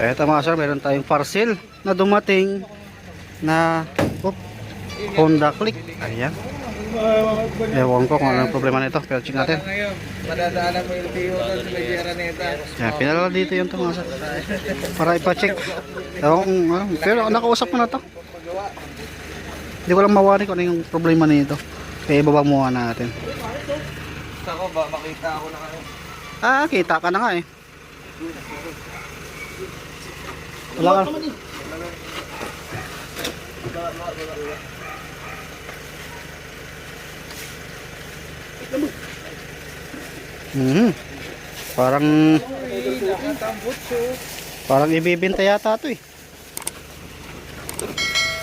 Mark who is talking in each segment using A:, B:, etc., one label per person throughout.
A: Eto mga sir, meron tayong parcel na dumating na oh, Honda Click. Ayan. Ewan ko kung anong problema nito. Pero check natin.
B: Madadaanan mo yung LTO doon sa may Araneta.
A: Yan, pinalala dito yung ito mga sir. Para ipa-check. Ewan kung ano. Pero nakausap ko na to. Hindi ko lang mawari kung ano yung problema nito. Kaya ibaba muna natin.
B: Gusto ko ba makita ako na kayo.
A: Ah, kita ka na nga eh. Wala ka. Mhm. Parang parang ibibenta yata 'to eh.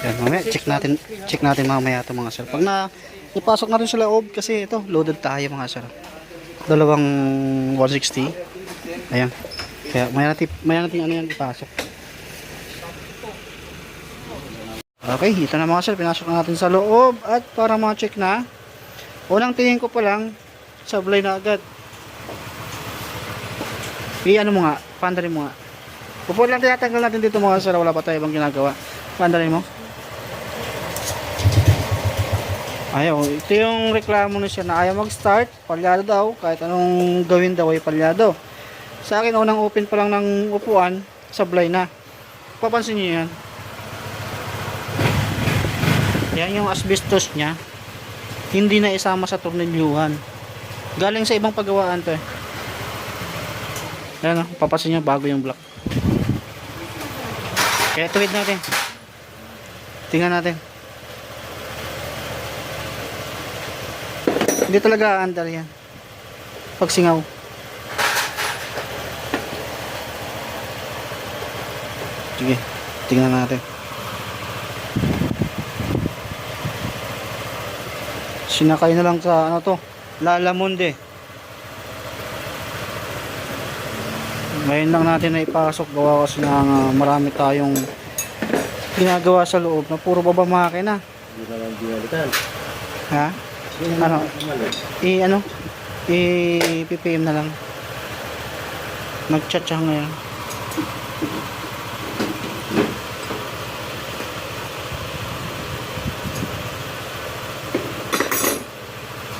A: Yan, mamaya check natin, check natin mamaya 'to mga sir. Pag na ipasok na rin sa loob kasi ito, loaded tayo mga sir. Dalawang 160. Ayan. Kaya maya natin, maya natin ano yan ipasok. Okay, ito na mga sir, pinasok na natin sa loob at para ma-check na, unang tingin ko pa lang, sablay na agad. I-ano mo nga, pandarin mo nga. Upo lang tinatanggal natin dito mga sir, wala pa tayo ibang ginagawa. Pandarin mo. Ayaw, ito yung reklamo na siya na ayaw mag-start, palyado daw, kahit anong gawin daw ay palyado. Sa akin, unang open pa lang ng upuan, sablay na. Papansin niyo yan. Yan yung asbestos niya, hindi na isama sa tornilyuhan. Galing sa ibang paggawaan to eh. Ayan o, papasin niyo bago yung block. Kaya tuwid natin. Tingnan natin. Hindi talaga aandar yan. Pag singaw. Sige, tingnan natin. Sinakay na lang sa ano to, Lalamonde. Ngayon lang natin na ipasok gawa kasi na uh, marami tayong ginagawa sa loob na puro baba makina.
B: Hindi naman binalikan.
A: Ha? Ano? I ano? I PPM na lang. Nag-chat siya ngayon.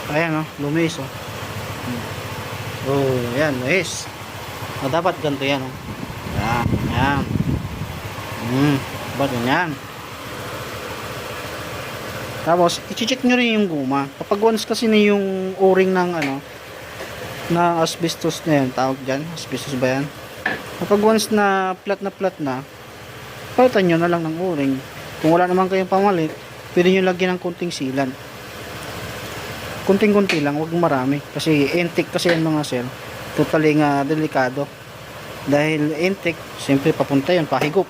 A: Ayan oh, lumis oh. Oh, ayan, lumis. Oh, dapat ganito yan oh. Ayan, ayan. Hmm, dapat ganyan. Tapos, i-check nyo rin yung guma. Kapag once kasi na yung o-ring ng ano, na asbestos na yan, tawag dyan, asbestos ba yan? Kapag once na flat na flat na, palitan nyo na lang ng o-ring. Kung wala naman kayong pamalit, pwede nyo lagyan ng kunting silan. Kunting-kunti lang, wag marami. Kasi entik kasi yan mga sir. Totally nga delikado. Dahil entik, siyempre papunta yun, pahigop.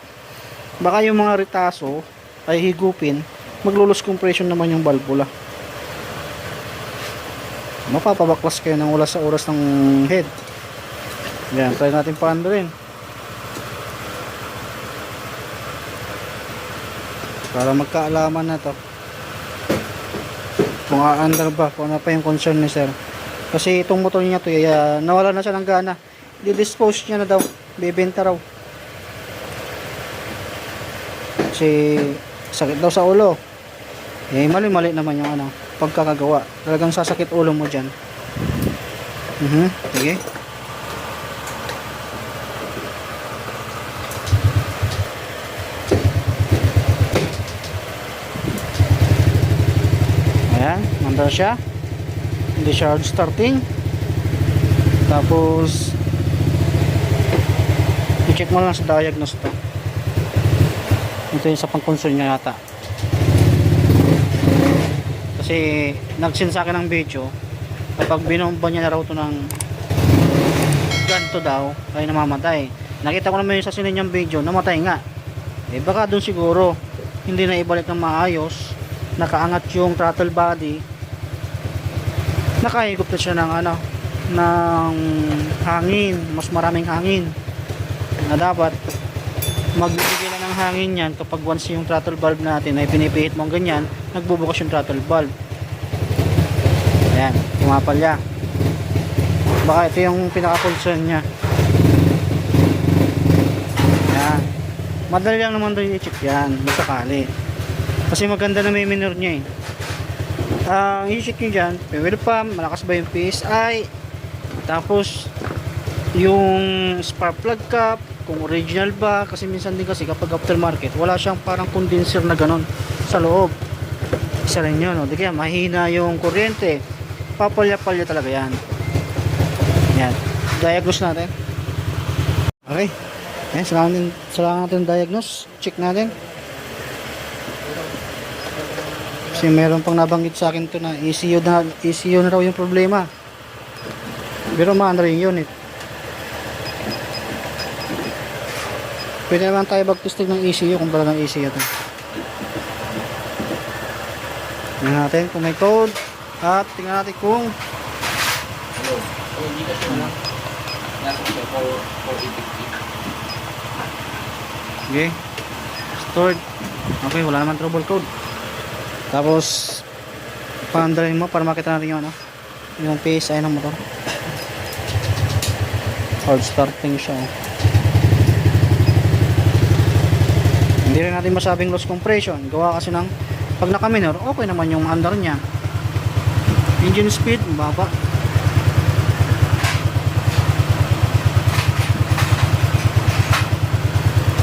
A: Baka yung mga ritaso ay higupin, maglulus compression naman yung valvula. Mapapabaklas kayo ng oras sa oras ng head. Yan, try natin paano rin. Para magkaalaman na to. Kung aandar ba, kung ano pa yung concern ni sir. Kasi itong motor niya to, uh, nawala na siya ng gana. Di-dispose niya na daw. Bibenta raw. Kasi sakit daw sa ulo. Eh, mali-mali naman yung ano, pagkakagawa. Talagang sasakit ulo mo dyan. Mhm, sige. Mandar siya. Hindi starting. Tapos, i-check mo lang sa diagnose to. Ito yung sa pang-concern niya yata. Kasi nag-send sa akin ng video kapag binomba niya na raw to ng ganito daw ay namamatay. Nakita ko naman yung sa sinin niyang video, namatay nga. Eh baka doon siguro hindi na ibalik ng maayos, nakaangat yung throttle body, nakahigop na siya ng ano, ng hangin, mas maraming hangin. Na dapat magbibigay na ng hangin yan kapag once yung throttle valve natin ay pinipihit mo ganyan nagbubukas yung throttle valve ayan, pumapalya baka ito yung pinaka concern nya ayan. Madali lang naman doon i-check yan, masakali. Kasi maganda na may minor niya eh. Ang i-check nyo dyan, fuel pump, malakas ba yung PSI, tapos yung spark plug cap, kung original ba, kasi minsan din kasi kapag aftermarket, wala siyang parang condenser na ganon sa loob. Isa rin yun, no? di kaya mahina yung kuryente, papalya-palya talaga yan. Yan, diagnose natin. Okay, Ayan, sila natin, natin diagnose, check natin. Kasi meron pang nabanggit sa akin to na ECU na, ECU na raw yung problema. Pero maano rin yung unit. Pwede naman tayo mag-testing ng ECU kung talagang ECU to. Tingnan natin kung may code. At tingnan natin kung Okay. Stored. Okay, wala naman trouble code. Tapos paandarin mo para makita natin yung ano, yung PSI ng motor. Hard starting siya. Hindi rin natin masabing loss compression. Gawa kasi ng pag naka-minor, okay naman yung under niya. Engine speed, baba.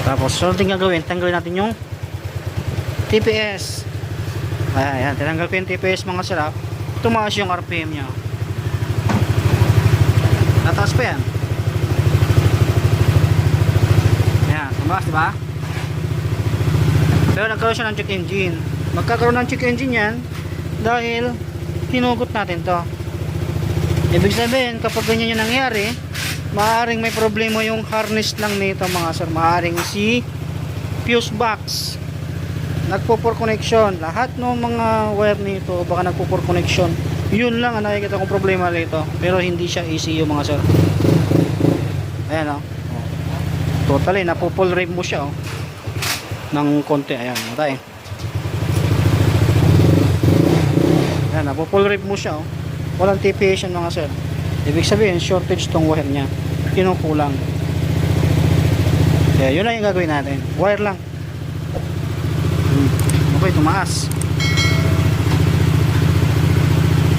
A: Tapos, so natin gagawin, tanggalin natin yung TPS. Ayan, tinanggal ko yung TPS mga sila. Tumaas yung RPM niya. Nataas pa yan. Ayan, tumaas diba? Pero nagkaroon siya ng check engine. Magkakaroon ng check engine yan dahil hinugot natin to. Ibig sabihin, kapag ganyan yung nangyari, maaaring may problema yung harness lang nito mga sir. Maaaring si fuse box nagpo-for connection. Lahat ng mga wire nito baka nagpo-for connection. Yun lang ang nakikita kong problema nito. Pero hindi siya ECU mga sir. Ayan o. Oh. Totally, napo-full rave mo siya oh. Ng konti. Ayan, matay. Ayan, napo-full rave mo siya oh. Walang TPS yan mga sir. Ibig sabihin, shortage tong wire niya. Kinukulang. Kaya yun lang yung gagawin natin. Wire lang. Hmm. Okay, tumaas.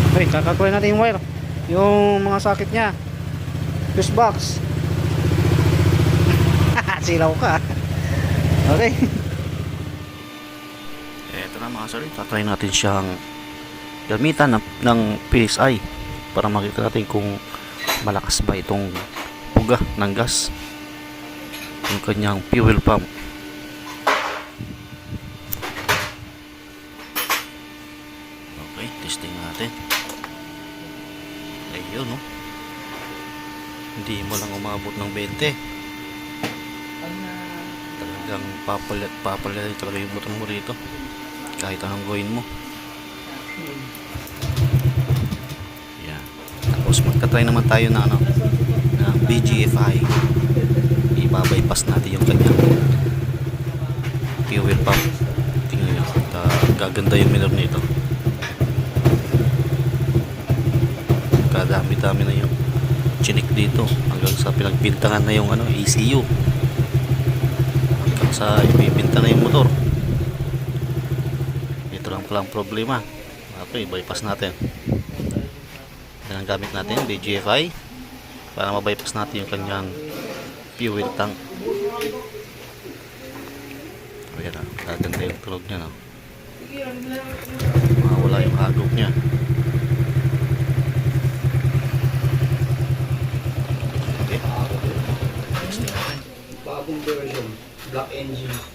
A: Okay, kakakuha natin yung wire. Yung mga sakit niya. Fuse box. Silaw ka. Okay. Ito na mga sir. Tatry natin siyang gamitan ng, ng PSI para makita natin kung malakas ba itong puga ng gas yung kanyang fuel pump okay testing natin. Ayun no hindi mo lang umabot ng 20 talagang papalit papalit talaga yung motor mo rito. Kahit anong gawin mo. Yan tapos magta-try naman tayo na ano ng BGFI ibabypass natin yung kanyang fuel pump. Tingnan nyo gaganda yung minor nito kadami-dami na yung chinik dito. Hanggang sa pinagbintangan na yung ano ECU hanggang sa ibibinta na yung motor. Ito lang palang problema. Okay bypass natin. Yan ang gamit natin BGFI para mabypass natin yung kanyang fuel tank. Ayan na gaganda yung tulog niya no? mawala yung hagok niya
B: block engine.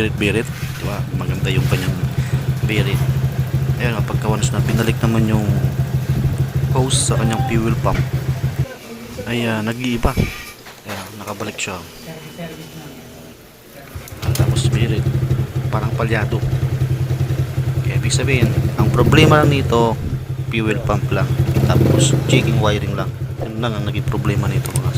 C: Nagbibirit-birit. Di ba? Maganda yung kanyang birit. Ayun, pagka once na pinalik naman yung hose sa kanyang fuel pump, ay ah, nag-iiba. Ayan, nakabalik siya. At tapos birit. Parang palyado. Kaya ibig sabihin, ang problema lang nito, fuel pump lang. Tapos jigging wiring lang. Yun lang ang naging problema nito mga